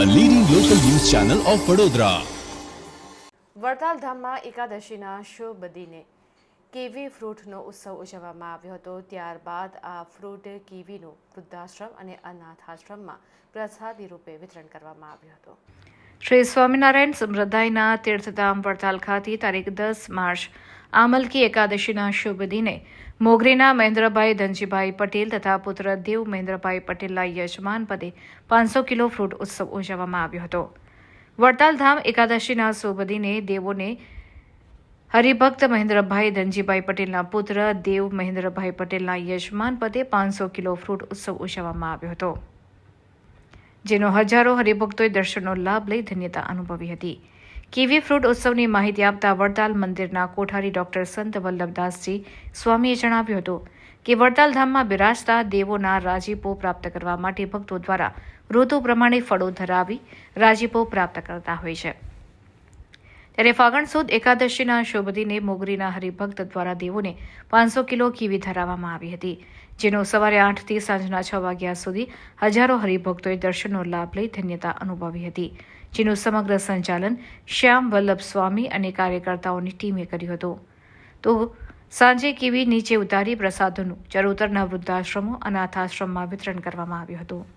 Channel of Vadodara Vadtal ધામમાં એકાદશીના શુભ દિને. કેવી ફ્રૂટનો ઉત્સવ ઉજવવામાં આવ્યો હતો? ત્યારબાદ આ ફ્રૂટ કીવીનું વૃદ્ધાશ્રમ અને અનાથ આશ્રમમાં પ્રસાદી રૂપે વિતરણ કરવામાં આવ્યું હતું. શ્રી સ્વામિનારાયણ સમૃદ્ધાયના તીર્થધામ વડતાલ ખાતે તારીખ દસ માર્ચ આમલકી એકાદશીના શુભ દિને મોગરીના મહેન્દ્રભાઈ ધનજીભાઈ પટેલ તથા પુત્ર દેવ મહેન્દ્રભાઈ પટેલના યજમાન પદે પાંચસો કિલો ફ્રૂટ ઉત્સવ ઉજવવામાં આવ્યો હતો. વડતાલધામ એકાદશીના શુભ દિને દેવોને હરિભક્ત મહેન્દ્રભાઈ ધનજીભાઈ પટેલના પુત્ર દેવ મહેન્દ્રભાઈ પટેલના યજમાન પદે પાંચસો કિલો ફ્રૂટ ઉત્સવ ઉજવવામાં આવ્યો હતો. જેનો હજારો હરિભક્તોએ દર્શનનો લાભ લઈ ધન્યતા અનુભવી હતી. કીવી ફ્રૂટ ઉત્સવની માહિતી આપતા વડતાલ મંદિરના કોઠારી ડોક્ટર સંત વલ્લભદાસજી સ્વામીએ જણાવ્યું હતું કે વડતાલ ધામમાં બિરાજતા દેવોના રાજીપો પ્રાપ્ત કરવા માટે ભક્તો દ્વારા ઋતુ પ્રમાણે ફળો ધરાવી રાજીપો પ્રાપ્ત કરતા હોય છે. ત્યારે ફાગણ સુદ એકાદશીના શુભ દિને મોગરીના હરિભક્ત દ્વારા દેવોને પાંચસો કિલો કીવી ધરાવવામાં આવી હતી, જેનો સવારે આઠથી સાંજના છ વાગ્યા સુધી હજારો હરિભક્તોએ દર્શનનો લાભ લઈ ધન્યતા અનુભવી હતી, જેનું સમગ્ર સંચાલન શ્યામ વલ્લભ સ્વામી અને કાર્યકર્તાઓની ટીમે કર્યું હતું. તો સાંજે કીવી નીચે ઉતારી પ્રસાદોનું ચરોતરના વૃદ્ધાશ્રમો અનાથાશ્રમમાં વિતરણ કરવામાં આવ્યું હતું.